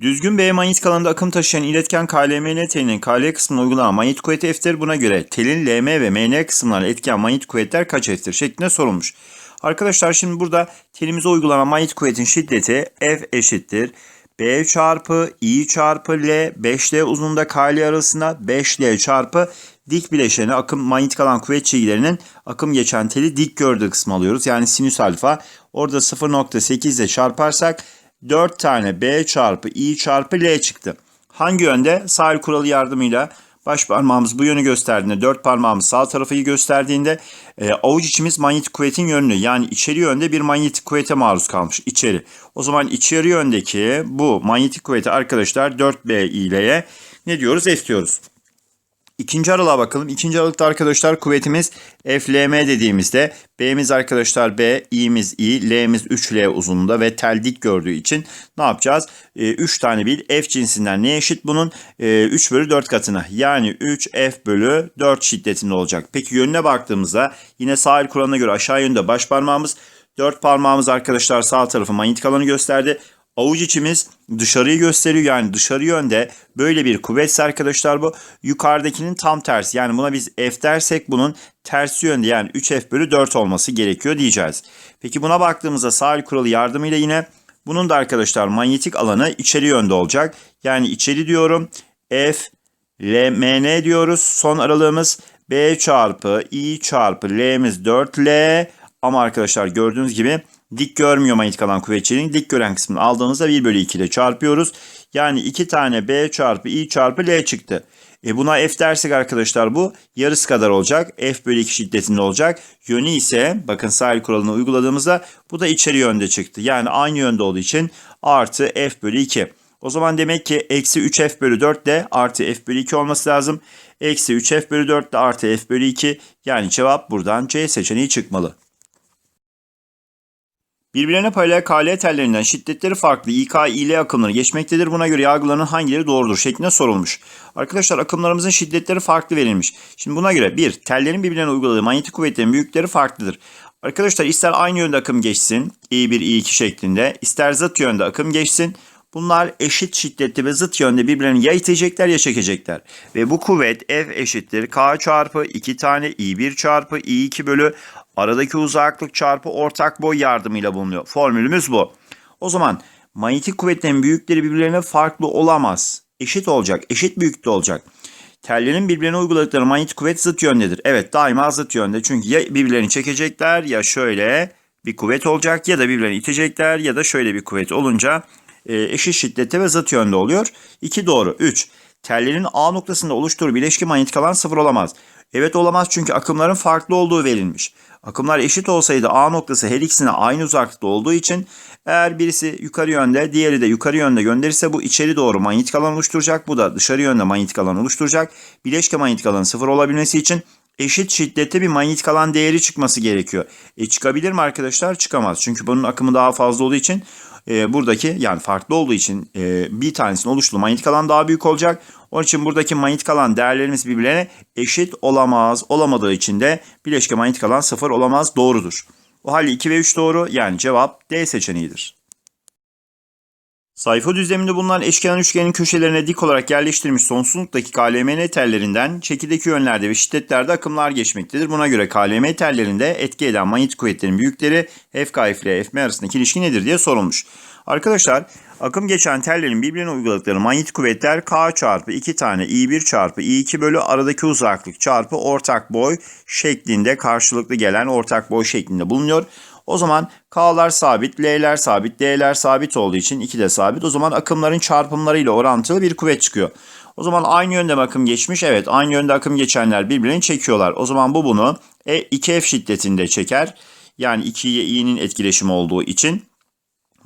Düzgün B manyetik alanında akım taşıyan iletken KLMN telinin KL kısmına uygulanan manyetik kuvveti F'tir. Buna göre telin LM ve MN kısımlarına etken manyetik kuvvetler kaç F'tir şeklinde sorulmuş. Arkadaşlar şimdi burada telimize uygulanan manyetik kuvvetin şiddeti F eşittir. B çarpı I çarpı L 5L uzunluğunda KL arasında 5L çarpı dik bileşeni akım manyetik alan kuvvet çizgilerinin akım geçen teli dik gördüğü kısmı alıyoruz. Yani sinüs alfa orada 0.8 ile çarparsak 4 tane B çarpı I çarpı L çıktı. Hangi yönde? Sahil kuralı yardımıyla baş parmağımız bu yönü gösterdiğinde, dört parmağımız sağ tarafı gösterdiğinde e, avuç içimiz manyetik kuvvetin yönünü yani içeri yönde bir manyetik kuvvete maruz kalmış içeri. O zaman içeri yöndeki bu manyetik kuvveti arkadaşlar 4B ileye ne diyoruz? F diyoruz. İkinci aralığa bakalım. İkinci aralıkta arkadaşlar kuvvetimiz FLM dediğimizde B'miz arkadaşlar B, İ'miz İ, L'miz 3L uzunluğunda ve tel dik gördüğü için ne yapacağız? 3 tane bil F cinsinden ne eşit bunun? 3 bölü 4 katına. Yani 3F bölü 4 şiddetinde olacak. Peki yönüne baktığımızda yine sahil kuralına göre aşağı yönde baş parmağımız, 4 parmağımız arkadaşlar sağ tarafı manyetik alanı gösterdi. Avuç içimiz dışarıyı gösteriyor yani dışarı yönde böyle bir kuvvetse arkadaşlar bu yukarıdakinin tam tersi. Yani buna biz F dersek bunun tersi yönde yani 3F bölü 4 olması gerekiyor diyeceğiz. Peki buna baktığımızda sahil kuralı yardımıyla yine bunun da arkadaşlar manyetik alanı içeri yönde olacak. Yani içeri diyorum F L, M, N diyoruz. Son aralığımız B çarpı I çarpı L'miz 4L ama arkadaşlar gördüğünüz gibi dik görmüyor manyetik alan kuvvetçiliğinin. Dik gören kısmını aldığımızda 1 bölü 2 ile çarpıyoruz. Yani 2 tane B çarpı I çarpı L çıktı. E buna F dersek arkadaşlar bu yarısı kadar olacak. F bölü 2 şiddetinde olacak. Yönü ise bakın sahil kuralını uyguladığımızda bu da içeri yönde çıktı. Yani aynı yönde olduğu için artı F bölü 2. O zaman demek ki eksi 3F bölü 4 de artı F bölü 2 olması lazım. Eksi 3F bölü 4 de artı F bölü 2. Yani cevap buradan C seçeneği çıkmalı. Birbirlerine paralel KL tellerinden şiddetleri farklı İK, İL akımları geçmektedir. Buna göre yargıların hangileri doğrudur şeklinde sorulmuş. Arkadaşlar akımlarımızın şiddetleri farklı verilmiş. Şimdi buna göre bir tellerin birbirlerine uyguladığı manyetik kuvvetlerin büyükleri farklıdır. Arkadaşlar ister aynı yönde akım geçsin I1, I2 şeklinde ister zıt yönde akım geçsin. Bunlar eşit şiddetli ve zıt yönde birbirlerini ya itecekler ya çekecekler. Ve bu kuvvet F eşittir K çarpı 2 tane I1 çarpı I2 bölü aradaki uzaklık çarpı ortak boy yardımıyla bulunuyor. Formülümüz bu. O zaman manyetik kuvvetlerin büyükleri birbirlerine farklı olamaz. Eşit olacak, eşit büyüklükte olacak. Tellerin birbirine uyguladıkları manyetik kuvvet zıt yöndedir. Evet daima zıt yönde. Çünkü ya birbirlerini çekecekler ya şöyle bir kuvvet olacak ya da birbirlerini itecekler ya da şöyle bir kuvvet olunca eşit şiddette ve zıt yönde oluyor. 2 doğru. 3. Tellerin A noktasında oluşturduğu bileşki manyetik alan sıfır olamaz. Evet olamaz çünkü akımların farklı olduğu verilmiş. Akımlar eşit olsaydı A noktası her ikisine aynı uzaklıkta olduğu için eğer birisi yukarı yönde diğeri de yukarı yönde gönderirse bu içeri doğru manyetik alan oluşturacak. Bu da dışarı yönde manyetik alan oluşturacak. Bileşke manyetik alanın sıfır olabilmesi için eşit şiddette bir manyetik alan değeri çıkması gerekiyor. E çıkabilir mi arkadaşlar? Çıkamaz. Çünkü bunun akımı daha fazla olduğu için e, buradaki yani farklı olduğu için e, bir tanesinin oluşturduğu manyetik alan daha büyük olacak. Onun için buradaki manyetik alan değerlerimiz birbirlerine eşit olamaz. Olamadığı için de bileşke manyetik alan sıfır olamaz. Doğrudur. O halde 2 ve 3 doğru yani cevap D seçeneğidir. Sayfa düzleminde bulunan eşkenar üçgenin köşelerine dik olarak yerleştirilmiş sonsuzluktaki KLMN tellerinden çekideki yönlerde ve şiddetlerde akımlar geçmektedir. Buna göre KLM tellerinde etki eden manyetik kuvvetlerin büyükleri FK ile FM arasındaki ilişki nedir diye sorulmuş. Arkadaşlar akım geçen tellerin birbirine uyguladıkları manyetik kuvvetler K çarpı 2 tane I1 çarpı I2 bölü aradaki uzaklık çarpı ortak boy şeklinde karşılıklı gelen ortak boy şeklinde bulunuyor. O zaman K'lar sabit, L'ler sabit, D'ler sabit olduğu için 2 de sabit. O zaman akımların çarpımlarıyla orantılı bir kuvvet çıkıyor. O zaman aynı yönde akım geçmiş? Evet aynı yönde akım geçenler birbirini çekiyorlar. O zaman bu bunu e, 2F şiddetinde çeker. Yani 2 ile i'nin etkileşimi olduğu için.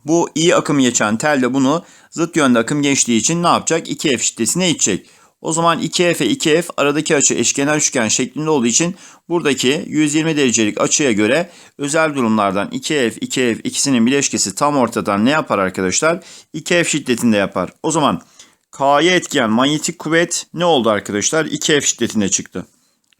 Bu i akım geçen tel de bunu zıt yönde akım geçtiği için ne yapacak? 2F şiddetine itecek. O zaman 2F 2F aradaki açı eşkenar üçgen şeklinde olduğu için buradaki 120 derecelik açıya göre özel durumlardan 2F 2F ikisinin bileşkesi tam ortadan ne yapar arkadaşlar? 2F şiddetinde yapar. O zaman K'ya etkiyen manyetik kuvvet ne oldu arkadaşlar? 2F şiddetinde çıktı.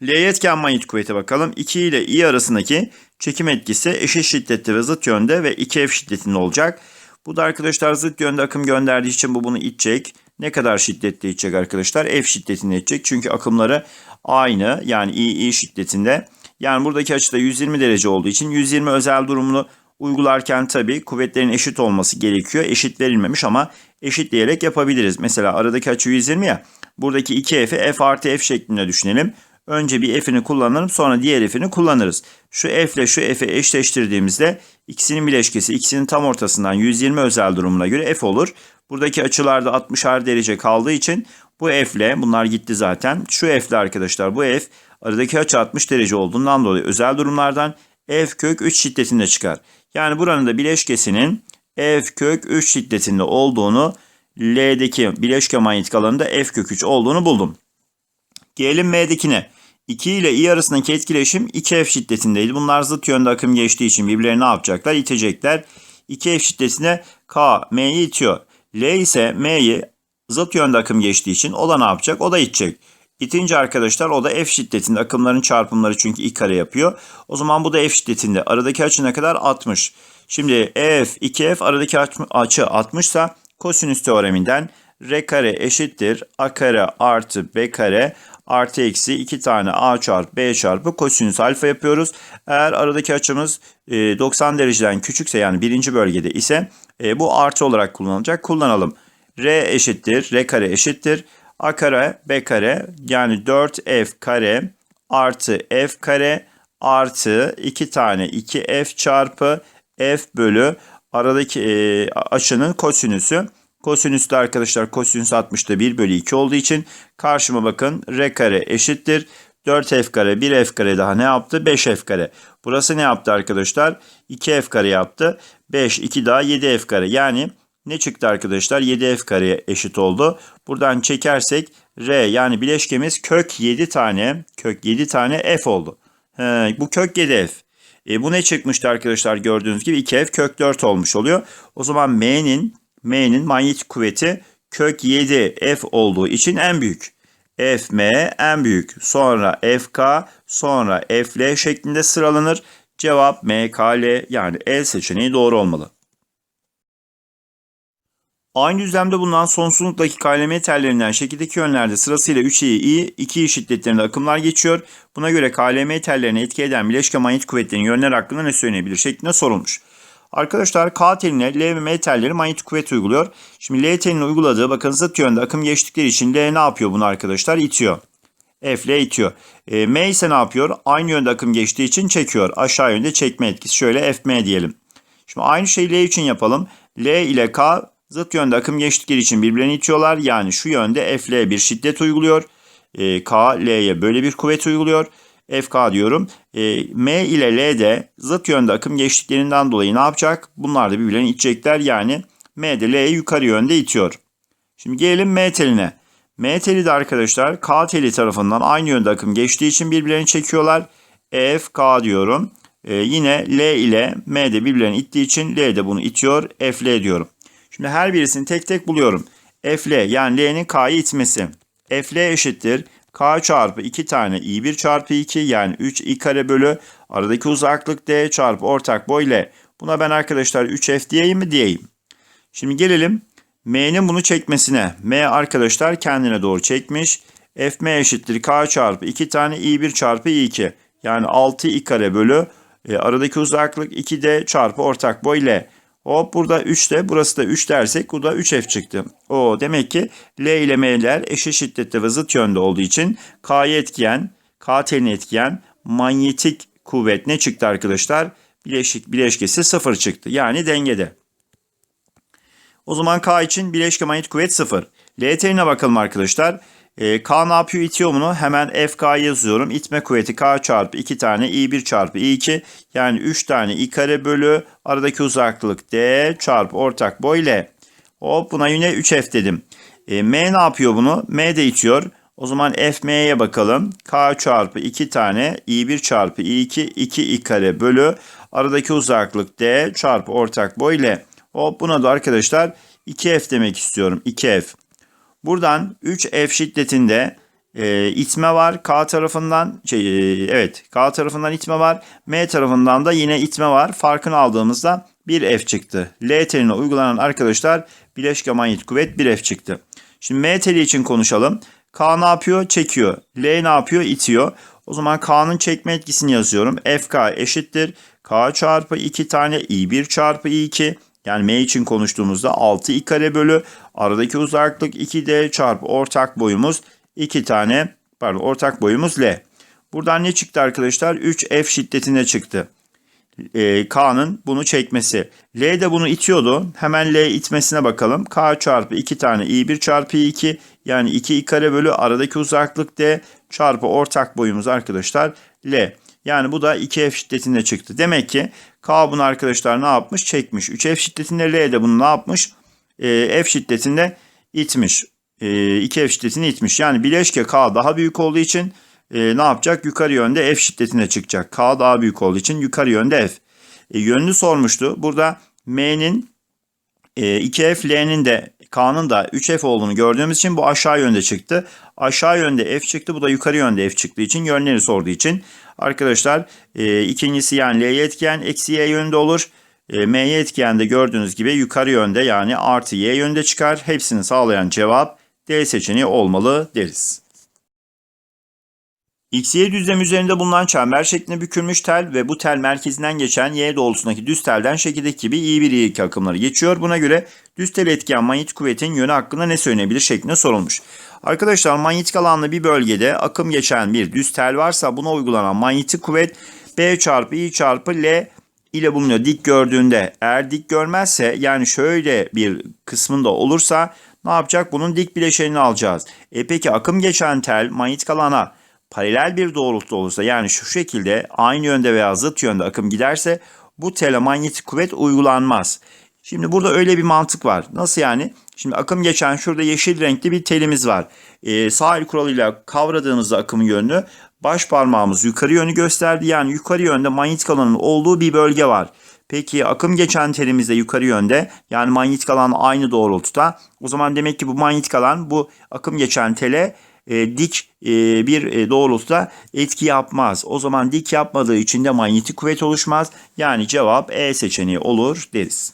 L'ye etkiyen manyetik kuvvete bakalım. 2 ile I arasındaki çekim etkisi eşit şiddette ve zıt yönde ve 2F şiddetinde olacak. Bu da arkadaşlar zıt yönde akım gönderdiği için bu bunu itecek. Ne kadar şiddetli itecek arkadaşlar? F şiddetinde itecek. Çünkü akımları aynı yani I, I şiddetinde. Yani buradaki açıda 120 derece olduğu için 120 özel durumunu uygularken tabii kuvvetlerin eşit olması gerekiyor. Eşit verilmemiş ama eşitleyerek yapabiliriz. Mesela aradaki açı 120 ya. Buradaki 2F'i F artı F şeklinde düşünelim. Önce bir F'ini kullanırım sonra diğer F'ini kullanırız. Şu F ile şu F'i eşleştirdiğimizde ikisinin bileşkesi ikisinin tam ortasından 120 özel durumuna göre F olur. Buradaki açılarda 60'ar derece kaldığı için bu F ile bunlar gitti zaten. Şu F ile arkadaşlar bu F aradaki açı 60 derece olduğundan dolayı özel durumlardan F kök 3 şiddetinde çıkar. Yani buranın da bileşkesinin F kök 3 şiddetinde olduğunu L'deki bileşke manyetik alanında F kök 3 olduğunu buldum. Gelelim M'dekine. 2 ile I arasındaki etkileşim 2F şiddetindeydi. Bunlar zıt yönde akım geçtiği için birbirlerini ne yapacaklar? İtecekler. 2F şiddetine K M'yi itiyor. L ise M'yi zıt yönde akım geçtiği için o da ne yapacak? O da itecek. İtince arkadaşlar o da F şiddetinde akımların çarpımları çünkü I kare yapıyor. O zaman bu da F şiddetinde. Aradaki açı ne kadar? 60. Şimdi F, 2F aradaki açı 60 ise kosinüs teoreminden R kare eşittir A kare artı B kare artı eksi 2 tane A çarpı B çarpı kosinüs alfa yapıyoruz. Eğer aradaki açımız 90 dereceden küçükse yani birinci bölgede ise e, bu artı olarak kullanılacak. Kullanalım. R eşittir, R kare eşittir. A kare, B kare yani 4F kare artı F kare artı 2 tane 2F çarpı F bölü aradaki e, açının kosinüsü. Kosinüs de arkadaşlar kosinüs 60'da 1 bölü 2 olduğu için karşıma bakın R kare eşittir. 4F kare 1F kare daha ne yaptı? 5F kare. Burası ne yaptı arkadaşlar? 2F kare yaptı. 5 2 daha 7F kare. Yani ne çıktı arkadaşlar? 7F kareye eşit oldu. Buradan çekersek R yani bileşkemiz kök 7 tane kök 7 tane F oldu. He, bu kök 7F. E, bu ne çıkmıştı arkadaşlar gördüğünüz gibi 2F kök 4 olmuş oluyor. O zaman M'nin M'nin manyetik kuvveti kök 7 F olduğu için en büyük. FM en büyük. Sonra FK sonra FL şeklinde sıralanır. Cevap MKL yani L seçeneği doğru olmalı. Aynı düzlemde bulunan sonsuzluktaki KLM tellerinden şekildeki yönlerde sırasıyla 3i, i, 2i şiddetlerinde akımlar geçiyor. Buna göre KLM tellerini etki eden bileşke manyetik kuvvetlerin yönler hakkında ne söylenebilir şeklinde sorulmuş. Arkadaşlar K teline L ve M telleri manyetik kuvvet uyguluyor. Şimdi L telinin uyguladığı bakın zıt yönde akım geçtikleri için L ne yapıyor bunu arkadaşlar? İtiyor. F L itiyor. E, M ise ne yapıyor? Aynı yönde akım geçtiği için çekiyor. Aşağı yönde çekme etkisi. Şöyle F M diyelim. Şimdi aynı şeyi L için yapalım. L ile K zıt yönde akım geçtikleri için birbirlerini itiyorlar. Yani şu yönde F L bir şiddet uyguluyor. E, K L'ye böyle bir kuvvet uyguluyor. FK diyorum. E, M ile L de zıt yönde akım geçtiklerinden dolayı ne yapacak? Bunlar da birbirlerini itecekler. Yani M de L'ye yukarı yönde itiyor. Şimdi gelelim M teline. M teli de arkadaşlar K teli tarafından aynı yönde akım geçtiği için birbirlerini çekiyorlar. FK diyorum. E, yine L ile M de birbirlerini ittiği için L de bunu itiyor. FL diyorum. Şimdi her birisini tek tek buluyorum. FL yani L'nin K'yı itmesi. FL eşittir. K çarpı 2 tane i1 çarpı 2 yani 3 i kare bölü aradaki uzaklık d çarpı ortak boy l. Buna ben arkadaşlar 3f diyeyim mi diyeyim. Şimdi gelelim m'nin bunu çekmesine. m arkadaşlar kendine doğru çekmiş. fm eşittir k çarpı 2 tane i1 çarpı i2 yani 6 i kare bölü e, aradaki uzaklık 2d çarpı ortak boy l. Hop burada 3 de burası da 3 dersek bu da 3F çıktı. O demek ki L ile M'ler eşit şiddette ve zıt yönde olduğu için K'yı etkiyen, K telini etkiyen manyetik kuvvet ne çıktı arkadaşlar? Bileşik, bileşkesi 0 çıktı. Yani dengede. O zaman K için bileşke manyetik kuvvet 0. L teline bakalım arkadaşlar. E, K ne yapıyor? İtiyor bunu. Hemen FK yazıyorum. İtme kuvveti K çarpı 2 tane I1 çarpı I2. Yani 3 tane I kare bölü aradaki uzaklık D çarpı ortak boy L. Hop buna yine 3F dedim. E, M ne yapıyor bunu? M de itiyor. O zaman FM'ye bakalım. K çarpı 2 tane I1 çarpı I2 2 I kare bölü aradaki uzaklık D çarpı ortak boy L. Hop buna da arkadaşlar 2F demek istiyorum. 2F. Buradan 3F şiddetinde e, itme var. K tarafından şey, e, evet K tarafından itme var. M tarafından da yine itme var. Farkını aldığımızda 1F çıktı. L teline uygulanan arkadaşlar bileşke manyetik kuvvet 1F çıktı. Şimdi M teli için konuşalım. K ne yapıyor? Çekiyor. L ne yapıyor? İtiyor. O zaman K'nın çekme etkisini yazıyorum. FK eşittir. K çarpı 2 tane I1 çarpı I2. Yani M için konuştuğumuzda 6I kare bölü aradaki uzaklık 2D çarpı ortak boyumuz 2 tane pardon ortak boyumuz L. Buradan ne çıktı arkadaşlar? 3F şiddetine çıktı. Ee, K'nın bunu çekmesi. L de bunu itiyordu. Hemen L itmesine bakalım. K çarpı 2 tane I1 çarpı I2 yani 2 I kare bölü aradaki uzaklık D çarpı ortak boyumuz arkadaşlar L. Yani bu da 2F şiddetinde çıktı. Demek ki K bunu arkadaşlar ne yapmış? Çekmiş. 3F şiddetinde L de bunu ne yapmış? Ee, F şiddetinde itmiş. Ee, 2F şiddetini itmiş. Yani bileşke K daha büyük olduğu için e, ne yapacak? Yukarı yönde F şiddetine çıkacak. K daha büyük olduğu için yukarı yönde F. E, yönünü sormuştu. Burada M'nin e, 2F, L'nin de K'nın da 3F olduğunu gördüğümüz için bu aşağı yönde çıktı. Aşağı yönde F çıktı. Bu da yukarı yönde F çıktığı için yönleri sorduğu için arkadaşlar e, ikincisi yani L'ye etkiyen eksi Y yönünde olur. E, M'ye etkiyen de gördüğünüz gibi yukarı yönde yani artı Y yönde çıkar. Hepsini sağlayan cevap D seçeneği olmalı deriz. XY düzlem üzerinde bulunan çember şeklinde bükülmüş tel ve bu tel merkezinden geçen Y doğrultusundaki düz telden şekildeki gibi I1 I2 akımları geçiyor. Buna göre düz tel etkiyen manyetik kuvvetin yönü hakkında ne söylenebilir şeklinde sorulmuş. Arkadaşlar manyetik alanlı bir bölgede akım geçen bir düz tel varsa buna uygulanan manyetik kuvvet B çarpı I çarpı L ile bulunuyor. Dik gördüğünde eğer dik görmezse yani şöyle bir kısmında olursa ne yapacak? Bunun dik bileşenini alacağız. E peki akım geçen tel manyetik alana paralel bir doğrultuda olursa yani şu şekilde aynı yönde veya zıt yönde akım giderse bu tele manyetik kuvvet uygulanmaz. Şimdi burada öyle bir mantık var. Nasıl yani? Şimdi akım geçen şurada yeşil renkli bir telimiz var. Ee, sağ el kuralıyla kavradığımızda akımın yönünü baş parmağımız yukarı yönü gösterdi. Yani yukarı yönde manyetik alanın olduğu bir bölge var. Peki akım geçen telimiz de yukarı yönde yani manyetik alan aynı doğrultuda. O zaman demek ki bu manyetik alan bu akım geçen tele e, dik e, bir e, doğrultuda etki yapmaz. O zaman dik yapmadığı için de manyetik kuvvet oluşmaz. Yani cevap E seçeneği olur deriz.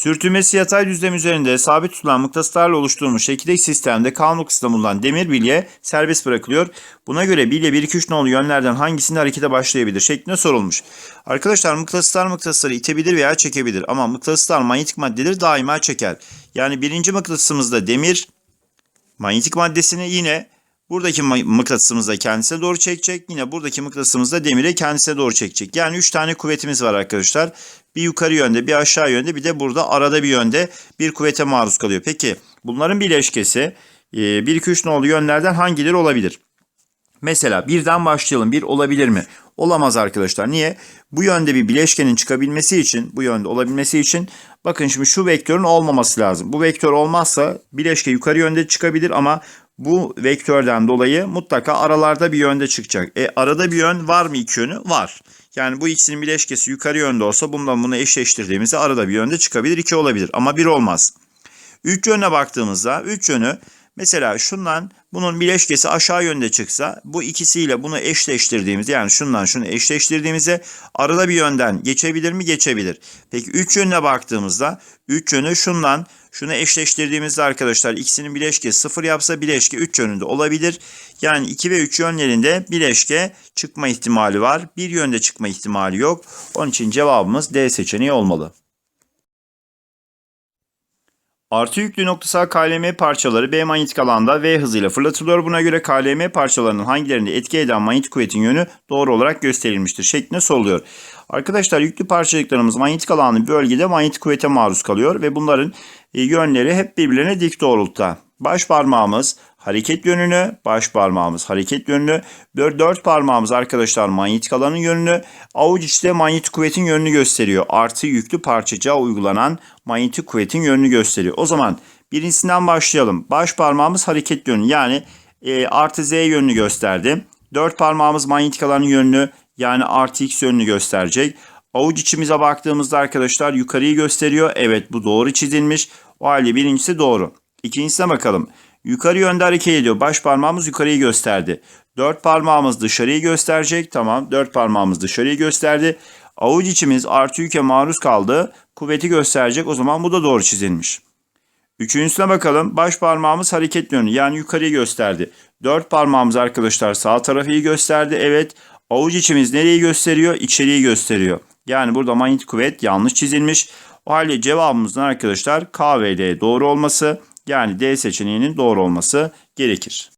Sürtünmesi yatay düzlem üzerinde sabit tutulan mıknatıslarla oluşturulmuş şekildeki sistemde K noktasında bulunan demir bilye serbest bırakılıyor. Buna göre bilye 1 2 3 nolu yönlerden hangisinde harekete başlayabilir şeklinde sorulmuş. Arkadaşlar mıknatıslar mıknatısları itebilir veya çekebilir ama mıknatıslar manyetik maddeleri daima çeker. Yani birinci mıknatısımızda demir manyetik maddesini yine buradaki mıknatısımız da kendisine doğru çekecek. Yine buradaki mıknatısımız da demire kendisine doğru çekecek. Yani 3 tane kuvvetimiz var arkadaşlar. Bir yukarı yönde, bir aşağı yönde, bir de burada arada bir yönde bir kuvvete maruz kalıyor. Peki bunların bileşkesi 1 2 3 nolu yönlerden hangileri olabilir? Mesela birden başlayalım. Bir olabilir mi? Olamaz arkadaşlar. Niye? Bu yönde bir bileşkenin çıkabilmesi için, bu yönde olabilmesi için bakın şimdi şu vektörün olmaması lazım. Bu vektör olmazsa bileşke yukarı yönde çıkabilir ama bu vektörden dolayı mutlaka aralarda bir yönde çıkacak. E arada bir yön var mı iki yönü? Var. Yani bu ikisinin bileşkesi yukarı yönde olsa bundan bunu eşleştirdiğimizde arada bir yönde çıkabilir. iki olabilir ama bir olmaz. Üç yöne baktığımızda üç yönü Mesela şundan bunun bileşkesi aşağı yönde çıksa bu ikisiyle bunu eşleştirdiğimizde yani şundan şunu eşleştirdiğimizde arada bir yönden geçebilir mi? Geçebilir. Peki 3 yönüne baktığımızda 3 yönü şundan şunu eşleştirdiğimizde arkadaşlar ikisinin bileşkesi 0 yapsa bileşke 3 yönünde olabilir. Yani 2 ve 3 yönlerinde bileşke çıkma ihtimali var. Bir yönde çıkma ihtimali yok. Onun için cevabımız D seçeneği olmalı. Artı yüklü noktasal KLM parçaları B manyetik alanda V hızıyla fırlatılıyor. Buna göre KLM parçalarının hangilerinde etki eden manyetik kuvvetin yönü doğru olarak gösterilmiştir şeklinde soruluyor. Arkadaşlar yüklü parçacıklarımız manyetik alanlı bölgede manyetik kuvvete maruz kalıyor ve bunların e, yönleri hep birbirlerine dik doğrultuda. Baş parmağımız hareket yönünü, baş parmağımız hareket yönünü, dört parmağımız arkadaşlar manyetik alanın yönünü, avuç içte manyetik kuvvetin yönünü gösteriyor. Artı yüklü parçacığa uygulanan manyetik kuvvetin yönünü gösteriyor. O zaman birincisinden başlayalım. Baş parmağımız hareket yönü yani e, artı z yönünü gösterdi. Dört parmağımız manyetik alanın yönünü yani artı x yönünü gösterecek. Avuç içimize baktığımızda arkadaşlar yukarıyı gösteriyor. Evet bu doğru çizilmiş. O halde birincisi doğru. İkincisine bakalım. Yukarı yönde hareket ediyor. Baş parmağımız yukarıyı gösterdi. Dört parmağımız dışarıyı gösterecek. Tamam. Dört parmağımız dışarıyı gösterdi. Avuç içimiz artı yüke maruz kaldı. Kuvveti gösterecek. O zaman bu da doğru çizilmiş. Üçüncüsüne bakalım. Baş parmağımız hareketli yönü yani yukarıyı gösterdi. Dört parmağımız arkadaşlar sağ tarafı gösterdi. Evet avuç içimiz nereyi gösteriyor? İçeriği gösteriyor. Yani burada manyetik kuvvet yanlış çizilmiş. O halde cevabımızın arkadaşlar K ve L doğru olması yani D seçeneğinin doğru olması gerekir.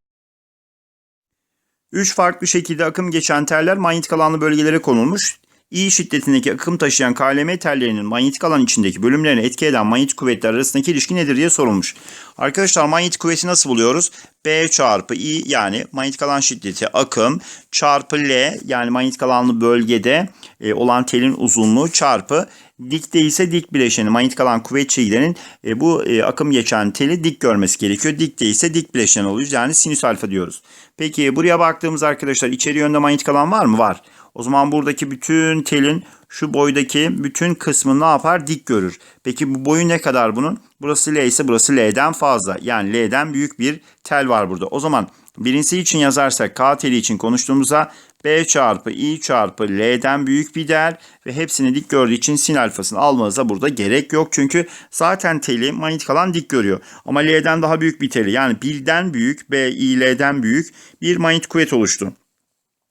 Üç farklı şekilde akım geçen teller manyetik alanlı bölgelere konulmuş. İ şiddetindeki akım taşıyan KLM tellerinin manyetik alan içindeki bölümlerine etki eden manyetik kuvvetler arasındaki ilişki nedir diye sorulmuş. Arkadaşlar manyetik kuvveti nasıl buluyoruz? B çarpı I yani manyetik alan şiddeti akım çarpı L yani manyetik alanlı bölgede e, olan telin uzunluğu çarpı dikte ise dik bileşeni manyetik alan kuvvet çizgilerinin e, bu e, akım geçen teli dik görmesi gerekiyor. Dikte ise dik bileşen oluyor yani sinüs alfa diyoruz. Peki buraya baktığımız arkadaşlar içeri yönde manyetik alan var mı? Var. O zaman buradaki bütün telin şu boydaki bütün kısmını ne yapar? Dik görür. Peki bu boyu ne kadar bunun? Burası L ise burası L'den fazla. Yani L'den büyük bir tel var burada. O zaman birincisi için yazarsak K teli için konuştuğumuzda B çarpı I çarpı L'den büyük bir değer ve hepsini dik gördüğü için sin alfasını almanıza burada gerek yok. Çünkü zaten teli manyetik alan dik görüyor. Ama L'den daha büyük bir teli yani birden büyük B, I, L'den büyük bir manyetik kuvvet oluştu.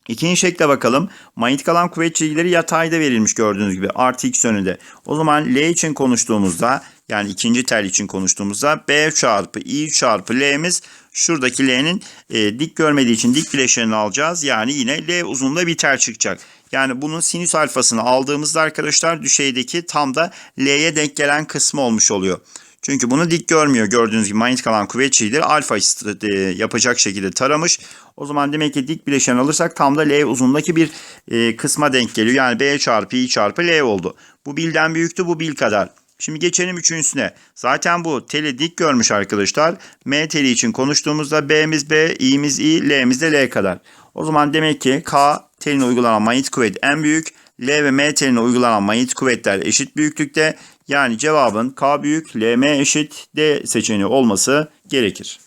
İkinci şekle bakalım. Manyetik alan kuvvet çizgileri yatayda verilmiş gördüğünüz gibi. Artı x yönünde. O zaman L için konuştuğumuzda yani ikinci tel için konuştuğumuzda B çarpı I çarpı L'miz şuradaki L'nin e, dik görmediği için dik bileşenini alacağız. Yani yine L uzunluğunda bir tel çıkacak. Yani bunun sinüs alfasını aldığımızda arkadaşlar düşeydeki tam da L'ye denk gelen kısmı olmuş oluyor. Çünkü bunu dik görmüyor. Gördüğünüz gibi manyetik alan kuvvet çizgileri alfa e, yapacak şekilde taramış. O zaman demek ki dik bileşen alırsak tam da L uzunluğundaki bir e, kısma denk geliyor. Yani B çarpı I çarpı L oldu. Bu bilden büyüktü bu bil kadar. Şimdi geçelim üçüncüsüne. Zaten bu teli dik görmüş arkadaşlar. M teli için konuştuğumuzda B'miz B, I'miz I, L'miz de L kadar. O zaman demek ki K teline uygulanan manyetik kuvvet en büyük. L ve M teline uygulanan manyetik kuvvetler eşit büyüklükte. Yani cevabın K büyük, LM eşit D seçeneği olması gerekir.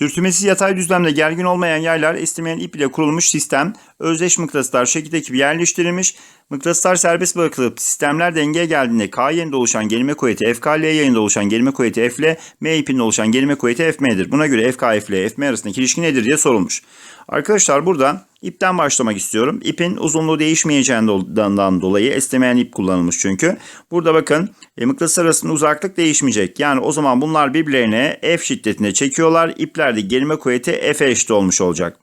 Sürtünmesiz yatay düzlemde gergin olmayan yaylar estimeyen ip ile kurulmuş sistem, özdeş mıknatıslar şekildeki gibi yerleştirilmiş, mıknatıslar serbest bırakılıp sistemler dengeye geldiğinde K yerinde oluşan gerilme kuvveti FK, L yerinde oluşan gerilme kuvveti F, L, M ipinde oluşan gerilme kuvveti FM'dir. Buna göre FK, F, L, FM arasındaki ilişki nedir diye sorulmuş. Arkadaşlar burada ipten başlamak istiyorum. İpin uzunluğu değişmeyeceğinden dolayı estimeyen ip kullanılmış çünkü. Burada bakın e, mıknatıs arasında uzaklık değişmeyecek. Yani o zaman bunlar birbirlerine F şiddetinde çekiyorlar. İplerde gerilme kuvveti F eşit olmuş olacak.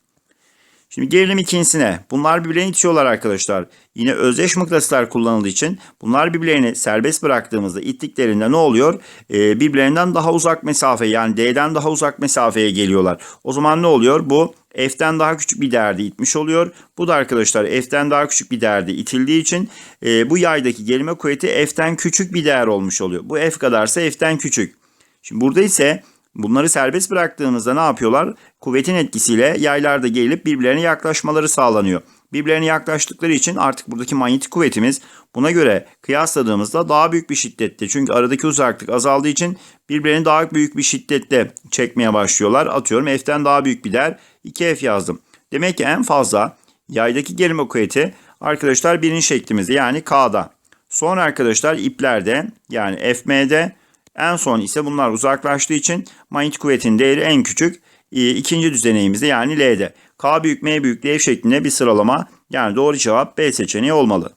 Şimdi gerilim ikincisine. Bunlar birbirlerini itiyorlar arkadaşlar. Yine özdeş mıknatıslar kullanıldığı için bunlar birbirlerini serbest bıraktığımızda ittiklerinde ne oluyor? Ee, birbirlerinden daha uzak mesafe yani D'den daha uzak mesafeye geliyorlar. O zaman ne oluyor? Bu F'den daha küçük bir değerde itmiş oluyor. Bu da arkadaşlar F'den daha küçük bir değerde itildiği için e, bu yaydaki gerilme kuvveti F'den küçük bir değer olmuş oluyor. Bu F kadarsa F'den küçük. Şimdi burada ise Bunları serbest bıraktığınızda ne yapıyorlar? Kuvvetin etkisiyle yaylarda gerilip birbirlerine yaklaşmaları sağlanıyor. Birbirlerine yaklaştıkları için artık buradaki manyetik kuvvetimiz buna göre kıyasladığımızda daha büyük bir şiddette. Çünkü aradaki uzaklık azaldığı için birbirlerini daha büyük bir şiddette çekmeye başlıyorlar. Atıyorum F'den daha büyük bir değer 2F yazdım. Demek ki en fazla yaydaki gerilme kuvveti arkadaşlar birinci şeklimizde yani K'da. Sonra arkadaşlar iplerde yani FM'de en son ise bunlar uzaklaştığı için manyetik kuvvetin değeri en küçük. E, ikinci düzeneğimizde yani L'de. K büyük M büyük L şeklinde bir sıralama yani doğru cevap B seçeneği olmalı.